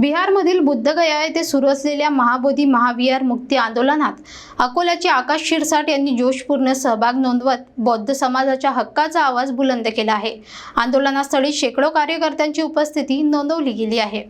बिहारमधील बुद्धगया येथे सुरू असलेल्या महाबोधी महाविहार मुक्ती आंदोलनात अकोल्याचे आकाश शिरसाट यांनी जोशपूर्ण सहभाग नोंदवत बौद्ध समाजाच्या हक्काचा आवाज बुलंद केला आहे. आंदोलनास्थळी शेकडो कार्यकर्त्यांची उपस्थिती नोंदवली गेली आहे.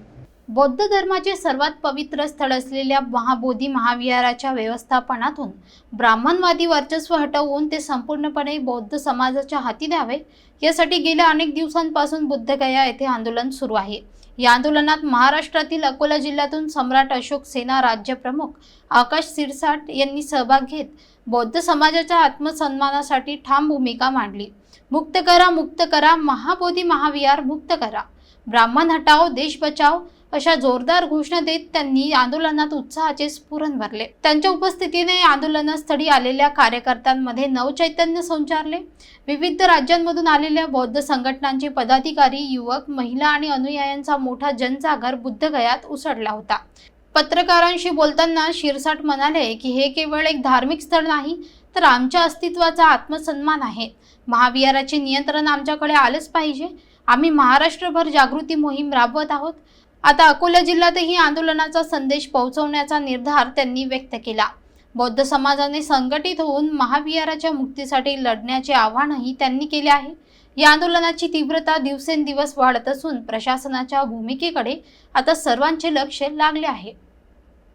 बौद्ध धर्माचे सर्वात पवित्र स्थळ असलेल्या महाबोधी महाविहाराच्या व्यवस्थापनातून ब्राह्मणवादी वर्चस्व हटवून ते संपूर्णपणे बौद्ध समाजाच्या हाती द्यावे यासाठी गेल्या अनेक दिवसांपासून बुद्धगया येथे आंदोलन सुरू आहे. या आंदोलनात महाराष्ट्रातील अकोला जिल्ह्यातून सम्राट अशोक सेना राज्यप्रमुख आकाश सिरसाट यांनी सहभाग घेत बौद्ध समाजाच्या आत्मसन्मानासाठी ठाम भूमिका मांडली. मुक्त करा मुक्त करा महाबोधी महाविहार मुक्त करा. ब्राह्मण हटाओ देश बचाव अशा जोरदार घोषणा देत त्यांनी आंदोलनात उत्साहाचे स्फुरण भरले. त्यांच्या उपस्थितीने आंदोलनस्थळी आलेल्या कार्यकर्त्यांमध्ये नवचैतन्य संचारले. विविध राज्यांमधून आलेल्या बौद्ध संघटनांचे पदाधिकारी युवक महिला आणि अनुयायांचा मोठा जनजागर बुद्धगयात उसळला होता. पत्रकारांशी बोलताना शिरसाट म्हणाले की हे केवळ एक धार्मिक स्थळ नाही तर आमच्या अस्तित्वाचा आत्मसन्मान आहे. महाविहाराचे नियंत्रण आमच्याकडे आलंच पाहिजे. आम्ही महाराष्ट्रभर जागृती मोहीम राबवत आहोत. आता अकोला जिल्ह्यातही आंदोलनाचा संदेश पोहोचवण्याचा निर्धार त्यांनी व्यक्त केला. बौद्ध समाजाने संघटित होऊन महाविहाराच्या मुक्तीसाठी लढण्याचे आवाहनही त्यांनी केले आहे. या आंदोलनाची तीव्रता दिवसेंदिवस वाढत असून प्रशासनाच्या भूमिकेकडे आता सर्वांचे लक्ष लागले आहे.